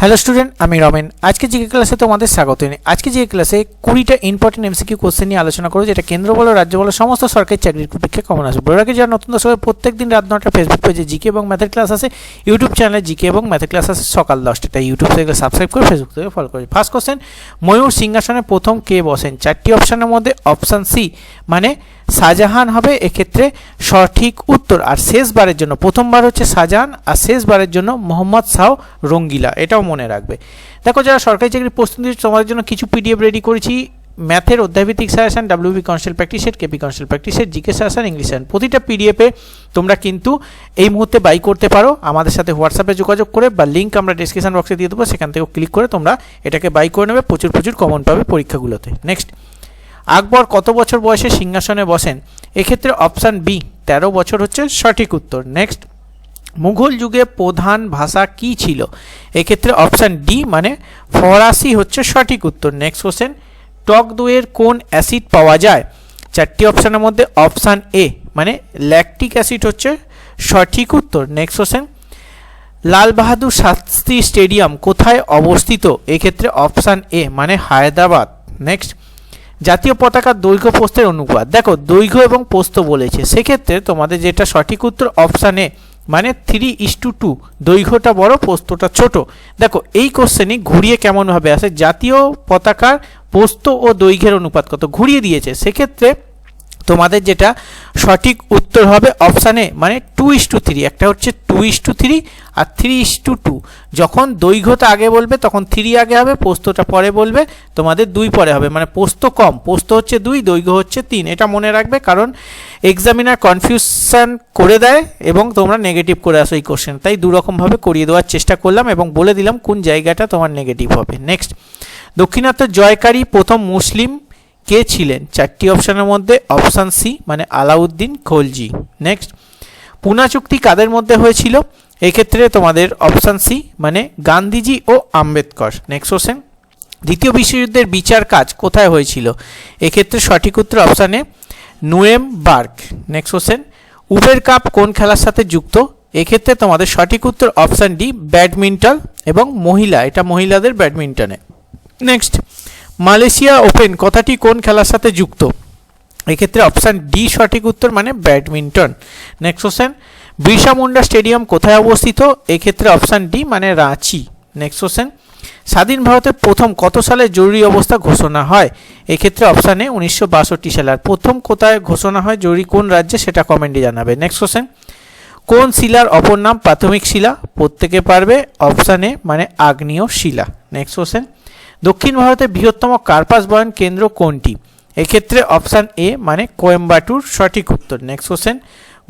Hello student আমি রমেন। আজকে GK ক্লাসে তোমাদের স্বাগত। জানাই আজকে জিকে ক্লাসে কুড়িটা ইম্পর্টেন্ট এমসিকিউ কোশ্চেন নিয়ে আলোচনা করব, যেটা কেন্দ্র বলো, রাজ্য বলো, সমস্ত সরকারি চাকরির পরীক্ষা কমন আসবে। বড় আগে যারা নতুন দর্শক প্রত্যেক দিন রাত নটা ফেসবুক পেজে জিকে এবং ম্যাথের ক্লাস আছে ইউটিউব চ্যানেলে জিকে এবং ম্যাথের ক্লাস আছে সকাল দশটা ইউটিউব থেকে সাবস্ক্রাইব করে ফেসবুক থেকে ফলো করি ফার্স্ট কোশ্চেন ময়ূর সিংহাসনে প্রথম কে বসেন? চারটি অপশনের মধ্যে অপশান সি মানে শাহজাহান হবে এক্ষেত্রে সঠিক উত্তর। আর শেষবারের জন্য, প্রথমবার হচ্ছে শাহজাহান, আর শেষবারের জন্য মোহাম্মদ শাহ রঙ্গিলা, এটাও মনে রাখবে। দেখো, যারা সরকারি চাকরির প্রস্তুতি তোমাদের জন্য কিছু পিডিএফ রেডি করেছি। ম্যাথের অধ্যায়ভিত্তিক suggestion WB constable practice set KP constable practice set GK suggestion English suggestion প্রতিটা পিডিএফে তোমরা কিন্তু এই মুহূর্তে বাই করতে পারো। আমাদের সাথে হোয়াটসঅ্যাপে যোগাযোগ করে বা লিঙ্ক আমরা ডিসক্রিপশন বক্সে দিয়ে দেবো। সেখান থেকে ক্লিক করে তোমরা এটাকে বাই করে নেবে। প্রচুর প্রচুর কমন পাবে পরীক্ষাগুলোতে। নেক্সট আকবর কত বছর বয়সে সিংহাসনে বসেন? এক্ষেত্রে অপশান বি তেরো বছর হচ্ছে সঠিক উত্তর। নেক্সট মুঘল যুগে প্রধান ভাষা কি ছিল? এক্ষেত্রে অপশান ডি মানে ফরাসি হচ্ছে সঠিক উত্তর। নেক্সট কোশ্চেন টক দইয়ের কোন অ্যাসিড পাওয়া যায়? চারটি অপশানের মধ্যে অপশান এ মানে ল্যাকটিক অ্যাসিড হচ্ছে সঠিক উত্তর। Next question Lal Bahadur Shastri stadium কোথায় অবস্থিত? এক্ষেত্রে অপশান এ মানে হায়দ্রাবাদ। নেক্সট জাতীয় পতাকার দৈর্ঘ্য প্রস্থের অনুপাত। দেখো, দৈর্ঘ্য এবং প্রস্থ বলেছে। সেক্ষেত্রে তোমাদের যেটা সঠিক উত্তর অপশানে মানে থ্রি ইস টু টু দৈর্ঘ্যটা বড়, প্রস্থটা ছোট। দেখো, এই কোশ্চেনে ঘুরিয়ে কেমনভাবে আসে? জাতীয় পতাকার পোস্ত ও দৈর্ঘ্যের অনুপাত কত? ঘুরিয়ে দিয়েছে। সেক্ষেত্রে তোমাদের যেটা সঠিক উত্তর হবে অপশানে মানে টু ইস টু থ্রি একটা হচ্ছে টু ইস টু থ্রি আর থ্রি ইস টু টু যখন দৈর্ঘ্যটা আগে বলবে, তখন থ্রি আগে হবে পোস্তটা পরে বলবে, তোমাদের দুই পরে হবে মানে পোস্ত কম পোস্ত হচ্ছে দুই, দৈর্ঘ্য হচ্ছে তিন, এটা মনে রাখবে, কারণ এক্সামিনার কনফিউশন করে দেয় এবং তোমরা নেগেটিভ করে আসো এই কোশ্চেন তাই দুরকমভাবে করিয়ে দেওয়ার চেষ্টা করলাম এবং বলে দিলাম কোন জায়গাটা তোমার নেগেটিভ হবে। নেক্সট দক্ষিণাত্য জয়কারী প্রথম মুসলিম কে ছিলেন? চারটি অপশনের মধ্যে অপশান সি মানে আলাউদ্দিন খলজি। নেক্সট পুনা চুক্তি কাদের মধ্যে হয়েছিল? এক্ষেত্রে তোমাদের অপশান সি মানে গান্ধীজি ও আম্বেদকর। নেক্সট কোশ্চেন দ্বিতীয় বিশ্বযুদ্ধের বিচার কাজ কোথায় হয়েছিল? এক্ষেত্রে সঠিক উত্তর অপশানে Nuremberg next question Uber cup কোন খেলার সাথে যুক্ত? এক্ষেত্রে তোমাদের সঠিক উত্তর অপশান ডি, ব্যাডমিন্টন এবং মহিলা। এটা মহিলাদের ব্যাডমিন্টনে। নেক্সট মালয়েশিয়া ওপেন, কথাটি কোন খেলার সাথে যুক্ত? এক্ষেত্রে অপশান ডি সঠিক উত্তর মানে badminton. Next question Birsa Munda stadium কোথায় অবস্থিত? এক্ষেত্রে অপশান ডি মানে রাঁচি। নেক্সট কোশ্চেন স্বাধীন ভারতের প্রথম কত সালে জরুরি অবস্থা ঘোষণা হয়? এক্ষেত্রে অপশানে উনিশশো বাষট্টি সালে। আর প্রথম কোথায় ঘোষণা হয়, জরুরি কোন রাজ্যে, সেটা কমেন্টে জানাবে। নেক্সট কোশ্চেন কোন শিলার অপর নাম প্রাথমিক শিলা? প্রত্যেকে পারবে, অপশানে মানে আগ্নেয় শিলা। নেক্সট কোশ্চেন দক্ষিণ ভারতের বৃহত্তম কার্পাস বয়ন কেন্দ্র কোনটি? এক্ষেত্রে অপশান এ মানে কোয়েম্বাটুর সঠিক উত্তর। নেক্সট কোশ্চেন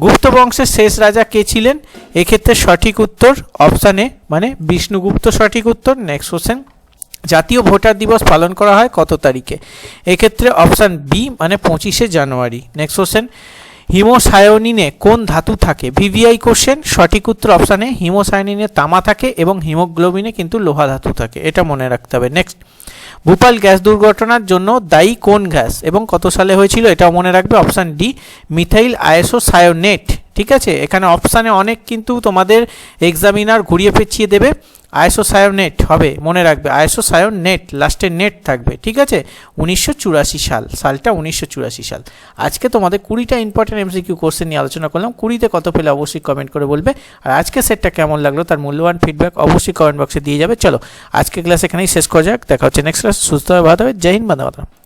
গুপ্ত বংশের শেষ রাজা কে ছিলেন? এক্ষেত্রে সঠিক উত্তর অপশান এ মানে বিষ্ণুগুপ্ত সঠিক উত্তর। নেক্সট কোশ্চেন জাতীয় ভোটার দিবস পালন করা হয় কত তারিখে? এক্ষেত্রে অপশান বি মানে পঁচিশে জানুয়ারি। নেক্সট কোশ্চেন হিমোসায়োনিনে কোন ধাতু থাকে? ভিভিআই কোশ্চেন সঠিক উত্তর অপশানে হিমোসায়োনিনে তামা থাকে এবং হিমোগ্লোবিনে কিন্তু লোহা ধাতু থাকে। এটা মনে রাখতে হবে। নেক্সট ভূপাল গ্যাস দুর্ঘটনার জন্য দায়ী কোন গ্যাস এবং কত সালে হয়েছিল এটাও মনে রাখবে। Option D methyl isocyanate ঠিক আছে? এখানে অপশানে অনেক কিন্তু তোমাদের এক্সামিনার ঘুরিয়ে পেঁচিয়ে দেবে। আইসো সায়োনেট হবে, মনে রাখবে। আইসো সায়োনেট লাস্টে নেট থাকবে, ঠিক আছে? উনিশশো চুরাশি সাল, সালটা উনিশশো চুরাশি সাল। আজকে তোমাদের কুড়িটা ইম্পর্টেন্ট এমসিকিউ কোর্সের নিয়ে আলোচনা করলাম। কুড়িতে কত পেলে অবশ্যই কমেন্ট করে বলবে। আর আজকে সেটটা কেমন লাগল তার মূল্যবান ফিডব্যাক অবশ্যই কমেন্ট বক্সে দিয়ে যাবে। চলো, আজকে ক্লাস এখানেই শেষ করা যাক। দেখা হচ্ছে নেক্সট ক্লাস সুস্থ হবে ভালো হবে জয় হিন্দ বান্ধব